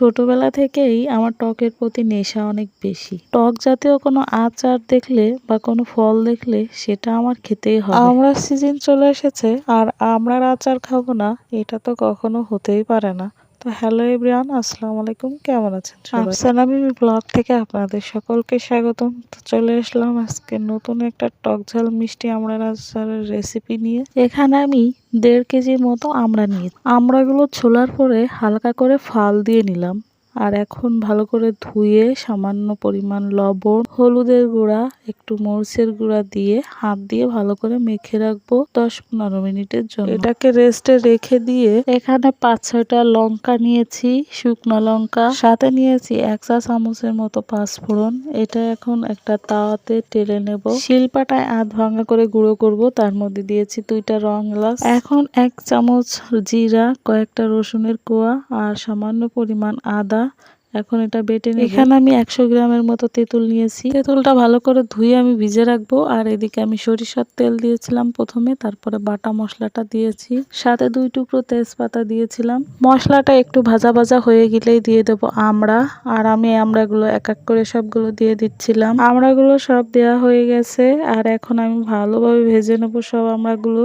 ছোটবেলা থেকেই আমার টকের প্রতি নেশা অনেক বেশি। টক জাতীয় কোনো আচার দেখলে বা কোনো ফল দেখলে সেটা আমার খেতেই হবে। আমরা সিজন চলে এসেছে আর আমরা আচার খাব না, এটা তো কখনো হতেই পারে না। তো হ্যালো এভরিওয়ান, আসসালামু আলাইকুম। কেমন আছেন সালামি ব্লগ থেকে আপনাদের সকলকে স্বাগতম। তো চলে আসলাম আজকে নতুন একটা টক ঝাল মিষ্টি আমড়ার আচারের রেসিপি নিয়ে। এখানে আমি দেড় কেজির মতো আমড়া নিয়ে আমড়াগুলো ছোলার পরে হালকা করে ফাল দিয়ে নিলাম। আর এখন ভালো করে ধুয়ে সামান্য পরিমাণ লবণ, হলুদের গুঁড়া, একটু মরিচের গুঁড়া দিয়ে হাত দিয়ে ভালো করে মেখে রাখব দশ পনেরো মিনিটের জন্য। এটাকে রেস্টে রেখে দিয়ে এখানে পাঁচ ছয়টা লঙ্কা নিয়েছি, শুকনো লঙ্কা। সাথে নিয়েছি এক চা চামচের মতো পাঁচফোড়ন। এটা এখন একটা তাওয়াতে টেলে নেব। শিলপাটায় আধ ভাঙা করে গুঁড়ো করব, তার মধ্যে দিয়েছি দুইটা রং এলাচ। এখন এক চামচ জিরা, কয়েকটা রসুনের কোয়া আর সামান্য পরিমাণ আদা এখন এটা বেটে এখানে আমি একশো গ্রামের মতো তেঁতুল নিয়েছি। তেঁতুলটা ভালো করে ধুয়ে আমি ভিজে রাখব। আর এদিকে আমি সরিষার তেল দিয়েছিলাম প্রথমে, তারপরে বাটা মশলাটা দিয়েছি। সাথে দুই টুকরো তেজপাতা দিয়েছিলাম। মশলাটা একটু ভাজা ভাজা হয়ে গেলেই দিয়ে দেবো আমড়া আর আমি আমড়াগুলো এক এক করে সবগুলো দিয়ে দিচ্ছিলাম। আমড়াগুলো সব দেওয়া হয়ে গেছে। আর এখন আমি ভালোভাবে ভেজে নেব সব আমড়াগুলো।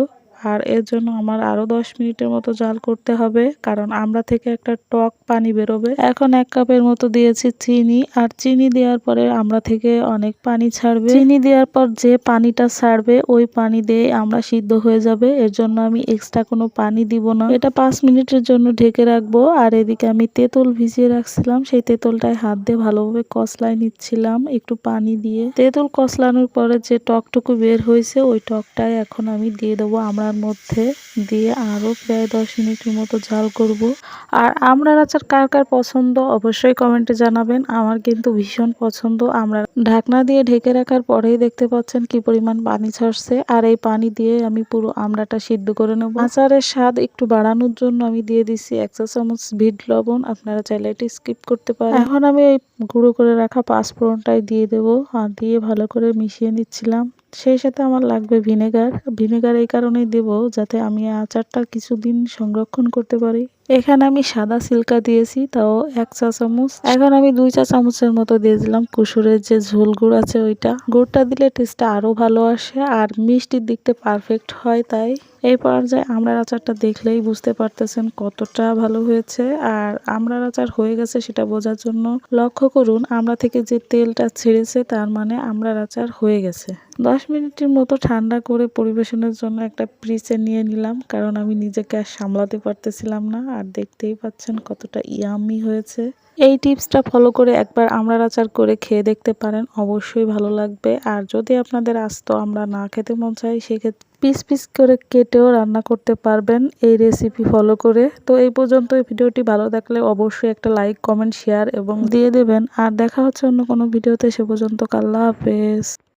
আর এর জন্য আমার আরও দশ মিনিটের মতো জাল করতে হবে, কারণ আমরা থেকে একটা টক পানি বেরোবে। এখন এক কাপের মতো দিয়েছি চিনি, আর চিনি দেওয়ার পরে আমরা থেকে অনেক পানি ছাড়বে। চিনি দেওয়ার পর যে পানিটা ছাড়বে, ওই পানি দিয়ে আমরা সিদ্ধ হয়ে যাবে। এর জন্য আমি এক্সট্রা কোনো পানি দিব না। এটা পাঁচ মিনিটের জন্য ঢেকে রাখব, আর এদিকে আমি তেঁতুল ভিজিয়ে রাখছিলাম। সেই তেঁতুলটায় হাত দিয়ে ভালোভাবে কষলায় নিচ্ছিলাম একটু পানি দিয়ে। তেঁতুল কষলানোর পরে যে টকটুকু বের হয়েছে, ওই টকটাই এখন আমি দিয়ে দেবো। আমরা মধ্যে দিয়ে আরও প্রায় দশ মিনিটের মতো ঝাল করব। আর আমড়ার আচার কার কার পছন্দ অবশ্যই কমেন্টে জানাবেন। আমার কিন্তু ভীষণ পছন্দ আমরা ঢাকনা দিয়ে ঢেকে রাখার পরেই দেখতে পাচ্ছেন কি পরিমাণ পানি ছাড়ছে আর এই পানি দিয়ে আমি পুরো আমড়াটা সিদ্ধ করে নেব। আচারের স্বাদ একটু বাড়ানোর জন্য আমি দিয়ে দিচ্ছি এক চা চামচ ভিট লবণ। আপনারা চাইলে এটি স্কিপ করতে পারেন। এখন আমি এই গুঁড়ো করে রাখা পাঁচফোড়নটাই দিয়ে দেবো। আর দিয়ে ভালো করে মিশিয়ে নিচ্ছিলাম। সেই সাথে আমার লাগবে ভিনেগার। ভিনেগার এই কারণেই দেবো যাতে আমি আচারটা কিছুদিন সংরক্ষণ করতে পারি। এখানে আমি সাদা সিল্কা দিয়েছি, তাও এক চা চামচ। এখন আমি দুই চা চামচের মতো দিয়ে দিলাম কুসুরের যে ঝোল গুড় আছে ওইটা। গুড়টা দিলে টেস্টটা আরও ভালো আসে আর মিষ্টির দিকটা পারফেক্ট হয় তাই। এই পর্যায়ে আমড়ার আচারটা দেখলেই বুঝতে পারতেছেন কতটা ভালো হয়েছে আর আমড়ার আচার হয়ে গেছে সেটা বোঝার জন্য লক্ষ্য করুন আমরা থেকে যে তেলটা ছেড়েছে তার মানে আমড়ার আচার হয়ে গেছে। দশ মিনিটের মতো ঠান্ডা করে পরিবেশনের জন্য একটা ফ্রিজে নিয়ে নিলাম, কারণ আমি নিজেকে আর সামলাতে পারতেছিলাম না আর দেখতেই পাচ্ছেন কতটা ইয়ামি হয়েছে। এই টিপসটা ফলো করে একবার আমড়ার আচার করে খেয়ে দেখতে পারেন, অবশ্যই ভালো লাগবে। আর যদি আপনাদের আস্ত আমরা না খেতে মন চাই সেক্ষেত্রে পিস পিস করে কেটেও রান্না করতে পারবেন এই রেসিপি ফলো করে। তো এই পর্যন্ত এই ভিডিওটি ভালো থাকলে অবশ্যই একটা লাইক কমেন্ট শেয়ার এবং দিয়ে দেবেন। আর দেখা হচ্ছে অন্য কোনো ভিডিওতে, সে পর্যন্ত আল্লাহ হাফেজ।